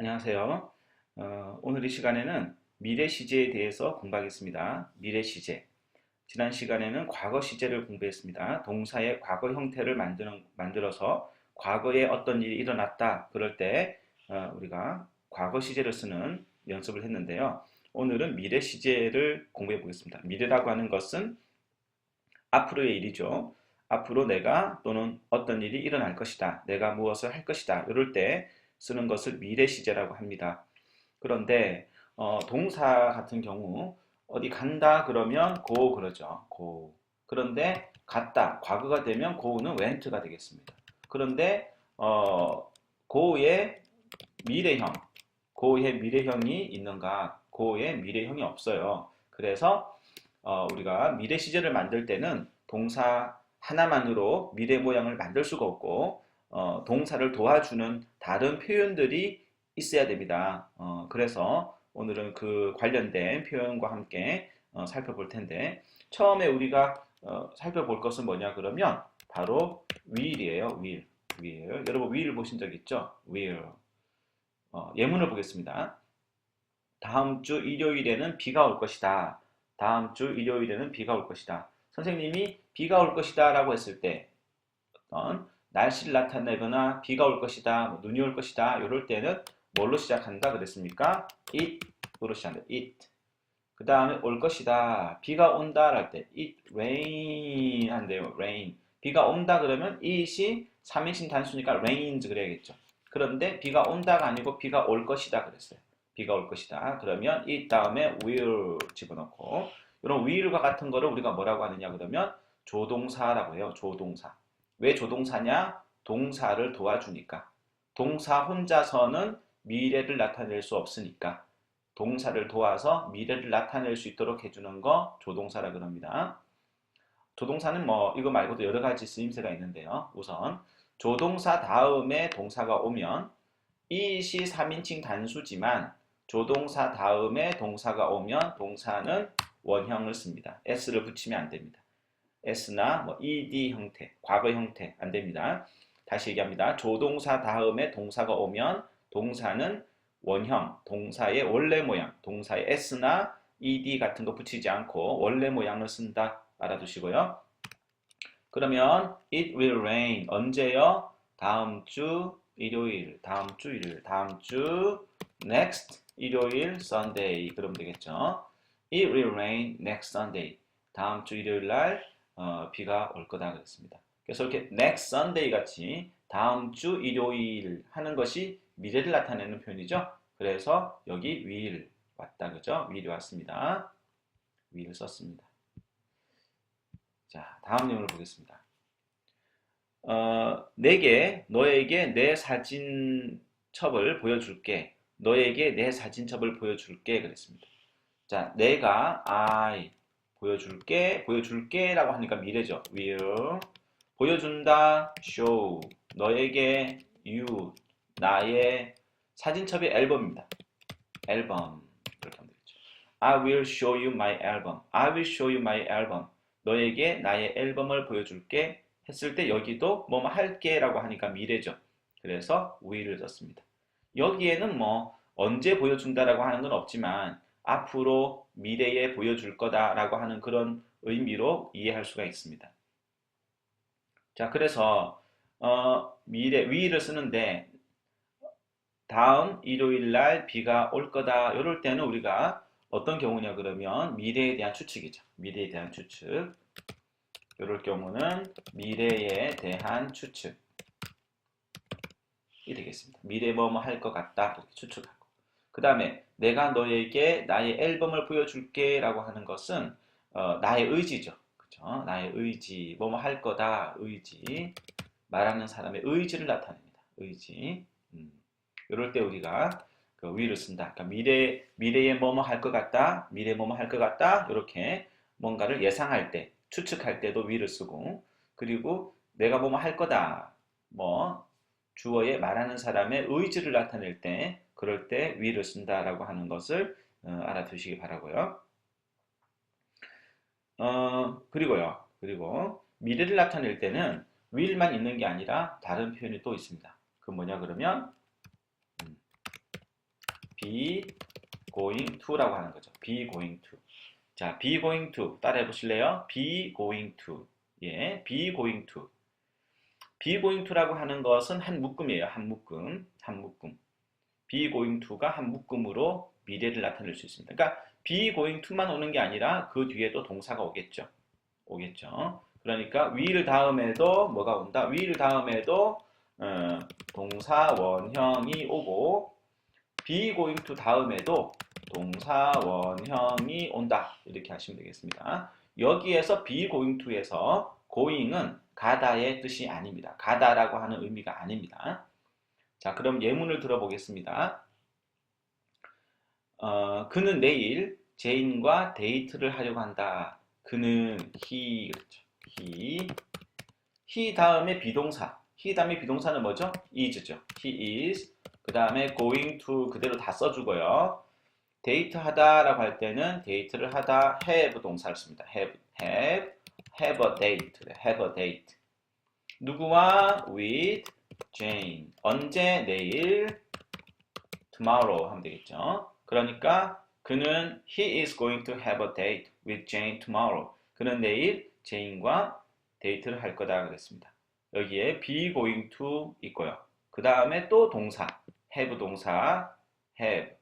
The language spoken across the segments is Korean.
안녕하세요. 어, 오늘 이 시간에는 미래 시제에 대해서 공부하겠습니다. 미래 시제. 지난 시간에는 과거 시제를 공부했습니다. 동사의 과거 형태를 만드는, 만들어서 과거에 어떤 일이 일어났다. 그럴 때 어, 우리가 과거 시제를 쓰는 연습을 했는데요. 오늘은 미래 시제를 공부해 보겠습니다. 미래라고 하는 것은 앞으로의 일이죠. 앞으로 내가 또는 어떤 일이 일어날 것이다. 내가 무엇을 할 것이다. 이럴 때 쓰는 것을 미래 시제라고 합니다. 그런데 어, 동사 같은 경우 어디 간다 그러면 go 그러죠. go. 그런데 갔다 과거가 되면 go는 went가 되겠습니다. 그런데 어, go의 미래형, go의 미래형이 있는가? go의 미래형이 없어요. 그래서 어, 우리가 미래 시제를 만들 때는 동사 하나만으로 미래 모양을 만들 수가 없고 어, 동사를 도와주는 다른 표현들이 있어야 됩니다. 어, 그래서 오늘은 그 관련된 표현과 함께 어, 살펴볼 텐데 처음에 우리가 어, 살펴볼 것은 뭐냐 그러면 바로 will이에요. will. will. 여러분 will 보신 적 있죠? will. 어, 예문을 보겠습니다. 다음 주 일요일에는 비가 올 것이다. 다음 주 일요일에는 비가 올 것이다. 선생님이 비가 올 것이다 라고 했을 때 어떤 날씨를 나타내거나 비가 올 것이다, 뭐 눈이 올 것이다 이럴 때는 뭘로 시작한다 그랬습니까? it으로 시작한다. it. 그 다음에 올 것이다. 비가 온다 할 때 it rain 한대요. rain. 비가 온다 그러면 it이 3인칭 단수니까 rains 그래야겠죠. 그런데 비가 온다가 아니고 비가 올 것이다 그랬어요. 비가 올 것이다. 그러면 it 다음에 will 집어넣고 이런 will과 같은 거를 우리가 뭐라고 하느냐 그러면 조동사라고 해요. 조동사. 왜 조동사냐? 동사를 도와주니까. 동사 혼자서는 미래를 나타낼 수 없으니까. 동사를 도와서 미래를 나타낼 수 있도록 해주는 거 조동사라 그럽니다. 조동사는 뭐 이거 말고도 여러 가지 쓰임새가 있는데요. 우선 조동사 다음에 동사가 오면 이 시 3인칭 단수지만 조동사 다음에 동사가 오면 동사는 원형을 씁니다. s를 붙이면 안 됩니다. S나 뭐 ed 형태, 과거 형태 안 됩니다. 다시 얘기합니다. 조동사 다음에 동사가 오면 동사는 원형, 동사의 원래 모양, 동사의 s나 ed 같은 거 붙이지 않고 원래 모양을 쓴다. 알아두시고요. 그러면 it will rain 언제요? 다음 주 일요일, 다음 주 일요일, 다음 주 next 일요일 Sunday 그러면 되겠죠. It will rain next Sunday. 다음 주 일요일 날 어, 비가 올 거다 그랬습니다. 그래서 이렇게 next Sunday 같이 다음 주 일요일 하는 것이 미래를 나타내는 표현이죠. 그래서 여기 will 왔다 그죠? will이 왔습니다. will 썼습니다. 자, 다음 내용을 보겠습니다. 어, 내게 너에게 내 사진첩을 보여줄게. 너에게 내 사진첩을 보여줄게 그랬습니다. 자, 내가 I 보여줄게, 보여줄게 라고 하니까 미래죠. will 보여준다, show 너에게 you 나의 사진첩의 앨범입니다. 앨범 이렇게 하면 되겠죠. I will show you my album. I will show you my album. 너에게 나의 앨범을 보여줄게 했을 때 여기도 뭐뭐 할게 라고 하니까 미래죠. 그래서 will을 썼습니다. 여기에는 뭐 언제 보여준다라고 하는 건 없지만 앞으로 미래에 보여줄 거다라고 하는 그런 의미로 이해할 수가 있습니다. 자, 그래서 어, 미래 위를 쓰는데 다음 일요일 날 비가 올 거다. 이럴 때는 우리가 어떤 경우냐 그러면 미래에 대한 추측이죠. 미래에 대한 추측. 이럴 경우는 미래에 대한 추측이 되겠습니다. 미래 뭐뭐 할 것 같다. 추측하고. 그 다음에 내가 너에게 나의 앨범을 보여줄게 라고 하는 것은 어, 나의 의지죠. 그죠? 나의 의지, 뭐뭐 할 거다, 의지. 말하는 사람의 의지를 나타냅니다. 의지. 음. 이럴 때 우리가 그 위를 쓴다. 그러니까 미래, 미래에 뭐뭐 할 것 같다, 미래 뭐뭐 할 것 같다, 이렇게 뭔가를 예상할 때, 추측할 때도 위를 쓰고, 그리고 내가 뭐뭐 할 거다, 뭐, 주어에 말하는 사람의 의지를 나타낼 때, 그럴 때 위를 쓴다라고 하는 것을 어, 알아두시기 바라고요. 어, 그리고요. 그리고 미래를 나타낼 때는 will만 있는 게 아니라 다른 표현이 또 있습니다. 그 뭐냐 그러면 음, be going to라고 하는 거죠. be going to. 자, be going to 따라해 보실래요? be going to. 예, be going to. Be going to라고 하는 것은 한 묶음이에요. 한 묶음. 한 묶음. be going to가 한 묶음으로 미래를 나타낼 수 있습니다. 그러니까 be going to만 오는 게 아니라 그 뒤에도 동사가 오겠죠. 오겠죠. 그러니까 will 다음에도 뭐가 온다? will 다음에도 어, 동사 원형이 오고 be going to 다음에도 동사 원형이 온다. 이렇게 하시면 되겠습니다. 여기에서 be going to에서 going은 가다의 뜻이 아닙니다. 가다라고 하는 의미가 아닙니다. 자, 그럼 예문을 들어보겠습니다. 어, 그는 내일 제인과 데이트를 하려고 한다. 그는 he 그렇죠. he he 다음에 비동사. he 다음에 비동사는 뭐죠? is죠. he is. 그 다음에 going to 그대로 다 써주고요. 데이트 하다 라고 할 때는 데이트를 하다 have 동사를 씁니다. have, have, have a date, have a date. 누구와 with Jane. 언제 내일 tomorrow 하면 되겠죠. 그러니까 그는 he is going to have a date with Jane tomorrow. 그는 내일 제인과 데이트를 할 거다 그랬습니다. 여기에 be going to 있고요. 그 다음에 또 동사 have 동사 have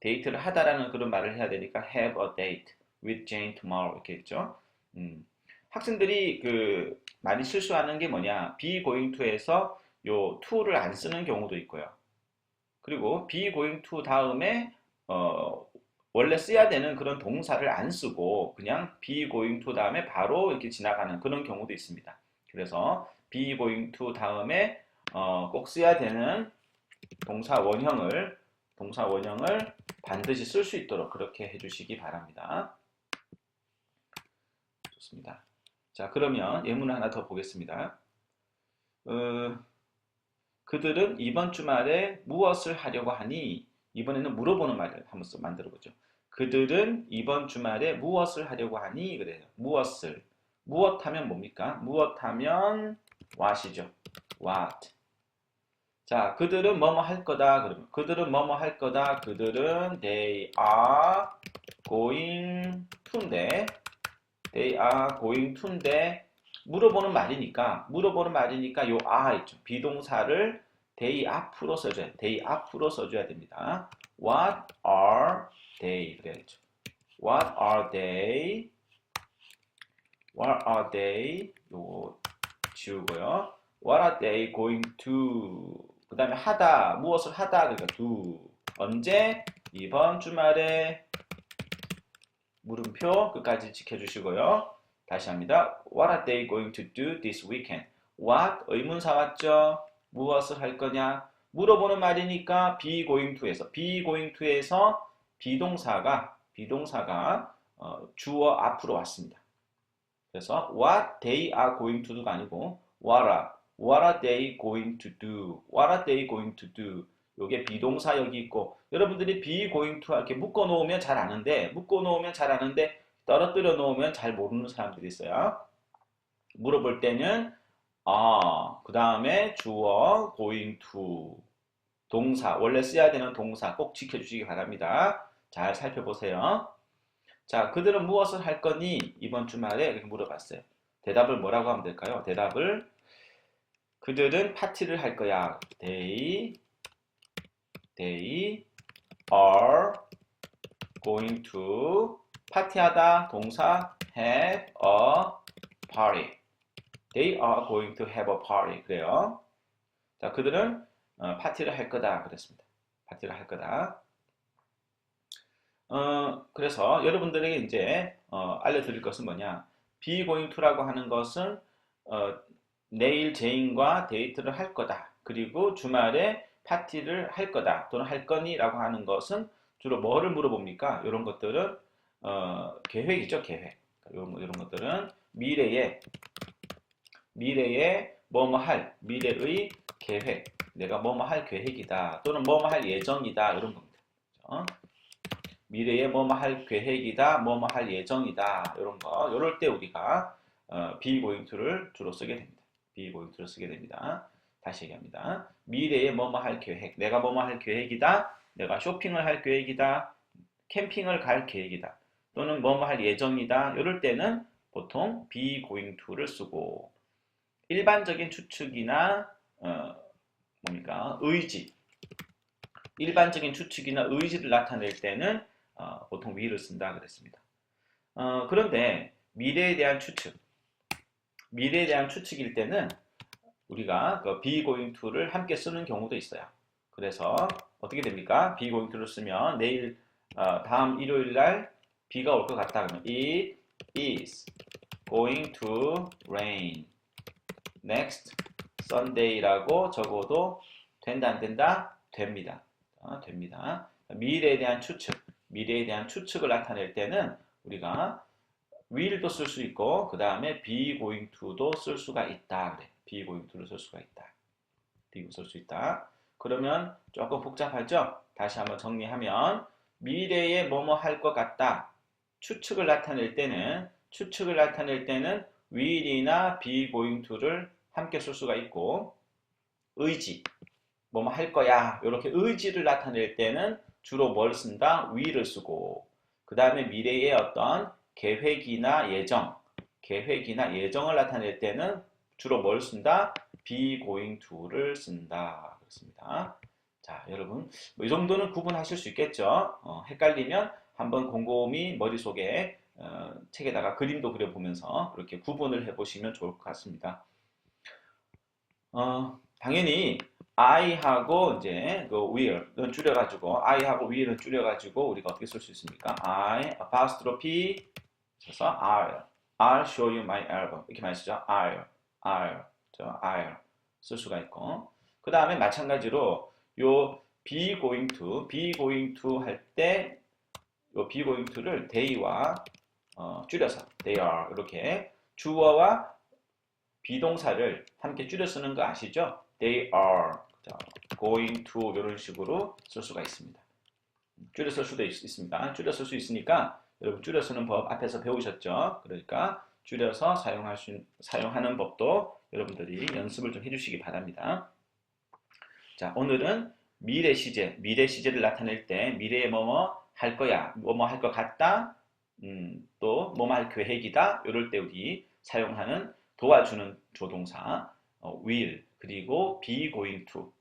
데이트를 하다라는 그런 말을 해야 되니까 have a date with Jane tomorrow 이렇게 했죠. 음, 학생들이 그 많이 실수하는 게 뭐냐 be going to에서 요 to를 안 쓰는 경우도 있고요. 그리고 be going to 다음에 어, 원래 써야 되는 그런 동사를 안 쓰고 그냥 be going to 다음에 바로 이렇게 지나가는 그런 경우도 있습니다. 그래서 be going to 다음에 어, 꼭 써야 되는 동사 원형을 동사 원형을 반드시 쓸 수 있도록 그렇게 해주시기 바랍니다. 좋습니다. 자 그러면 예문을 하나 더 보겠습니다. 어, 그들은 이번 주말에 무엇을 하려고 하니? 이번에는 물어보는 말을 한번 만들어 보죠. 그들은 이번 주말에 무엇을 하려고 하니? 그래요. 무엇을. 무엇 하면 뭡니까? 무엇 하면 what이죠. what. 자, 그들은 뭐뭐 할 거다. 그러면 그들은 뭐뭐 할 거다. 그들은 they are going to인데 they are going to인데 물어보는 말이니까 물어보는 말이니까 요 are 있죠. 비동사를 they 앞으로 써줘야 they 앞으로 써줘야 됩니다. What are they 그래야죠. What are they? What are they? 요거 지우고요. What are they going to? 그 다음에 하다 무엇을 하다 그러니까 do 언제 이번 주말에 물음표 끝까지 지켜주시고요. 다시 합니다. What are they going to do this weekend? What 의문사 왔죠? 무엇을 할 거냐? 물어보는 말이니까 be going to에서 be going to에서 비동사가 비동사가 어, 주어 앞으로 왔습니다. 그래서 what they are going to do가 아니고 what are what are they going to do? What are they going to do? 요게 비동사 여기 있고 여러분들이 be going to 이렇게 묶어 놓으면 잘 아는데 묶어 놓으면 잘 아는데 떨어뜨려 놓으면 잘 모르는 사람들이 있어요. 물어볼 때는 아, 그 다음에 주어 going to 동사 원래 써야 되는 동사 꼭 지켜 주시기 바랍니다. 잘 살펴보세요. 자, 그들은 무엇을 할 거니? 이번 주말에 이렇게 물어봤어요. 대답을 뭐라고 하면 될까요? 대답을 그들은 파티를 할 거야. They They are going to 파티하다 동사 have a party. They are going to have a party. 그래요. 자, 그들은 어, 파티를 할 거다. 그랬습니다. 파티를 할 거다. 어, 그래서 여러분들에게 이제 어, 알려드릴 것은 뭐냐? be going to라고 하는 것은 어, 내일 제인과 데이트를 할 거다. 그리고 주말에 파티를 할 거다. 또는 할 거니라고 하는 것은 주로 뭐를 물어봅니까? 이런 것들은 어, 계획이죠, 계획. 이런, 이런 것들은 미래에 미래에 뭐뭐 할 미래의 계획. 내가 뭐뭐 할 계획이다. 또는 뭐뭐 할 예정이다. 이런 겁니다. 그렇죠? 미래에 뭐뭐 할 계획이다. 뭐뭐 할 예정이다. 이런 거. 이럴 때 우리가 어, be going to를 주로 쓰게 됩니다. be going to를 쓰게 됩니다. 다시 얘기합니다. 미래에 뭐뭐 할 계획. 내가 뭐뭐 할 계획이다. 내가 쇼핑을 할 계획이다, 캠핑을 갈 계획이다, 또는 뭐뭐 할 예정이다. 이럴 때는 보통 be going to를 쓰고 일반적인 추측이나 어, 뭡니까 의지 일반적인 추측이나 의지를 나타낼 때는 어, 보통 will을 쓴다 그랬습니다. 어, 그런데 미래에 대한 추측 미래에 대한 추측일 때는 우리가 그 be going to를 함께 쓰는 경우도 있어요. 그래서 어떻게 됩니까? be going to를 쓰면 내일 어, 다음 일요일 날 비가 올 것 같다 그러면 it is going to rain next Sunday라고 적어도 된다 안 된다? 됩니다. 어, 됩니다. 미래에 대한 추측, 미래에 대한 추측을 나타낼 때는 우리가 will도 쓸 수 있고 그 다음에 be going to도 쓸 수가 있다 그래. To를 쓸 수가 있다. be 쓸수 있다. 그러면 조금 복잡하죠? 다시 한번 정리하면 미래에 뭐뭐 할 것 같다. 추측을 나타낼 때는 추측을 나타낼 때는 will이나 be going to를 함께 쓸 수가 있고 의지 뭐뭐 할 거야 이렇게 의지를 나타낼 때는 주로 뭘 쓴다 will을 쓰고 그 다음에 미래의 어떤 계획이나 예정 계획이나 예정을 나타낼 때는 주로 뭘 쓴다? be going to를 쓴다. 그렇습니다. 자 여러분 뭐 이 정도는 구분하실 수 있겠죠? 어, 헷갈리면 한번 곰곰이 머릿속에 어, 책에다가 그림도 그려보면서 그렇게 구분을 해보시면 좋을 것 같습니다. 어, 당연히 I하고 이제 그 will은 줄여가지고 I하고 will은 줄여가지고 우리가 어떻게 쓸 수 있습니까? I apostrophe 그래서 I'll. I'll show you my album. 이렇게 많이 쓰죠. I'll I'll 저 I'll 쓸 수가 있고 그 다음에 마찬가지로 요 be going to be going to 할 때 요 be going to를 they와 어, 줄여서 they are 이렇게 주어와 비동사를 함께 줄여 쓰는 거 아시죠? They are going to 이런 식으로 쓸 수가 있습니다. 줄여 쓸 수도 있, 습니다 줄여 쓸 수 있으니까 여러분 줄여 쓰는 법 앞에서 배우셨죠? 그러니까 줄여서 사용할 수, 사용하는 법도 여러분들이 연습을 좀 해주시기 바랍니다. 자, 오늘은 미래 시제, 미래 시제를 나타낼 때 미래에 뭐뭐 할 거야, 뭐뭐 할 것 같다, 음, 또 뭐뭐 할 계획이다. 이럴 때 우리 사용하는 도와주는 조동사 어, will 그리고 be going to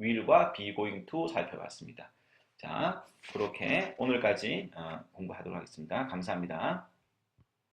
will과 be going to 살펴봤습니다. 자, 그렇게 오늘까지 어, 공부하도록 하겠습니다. 감사합니다.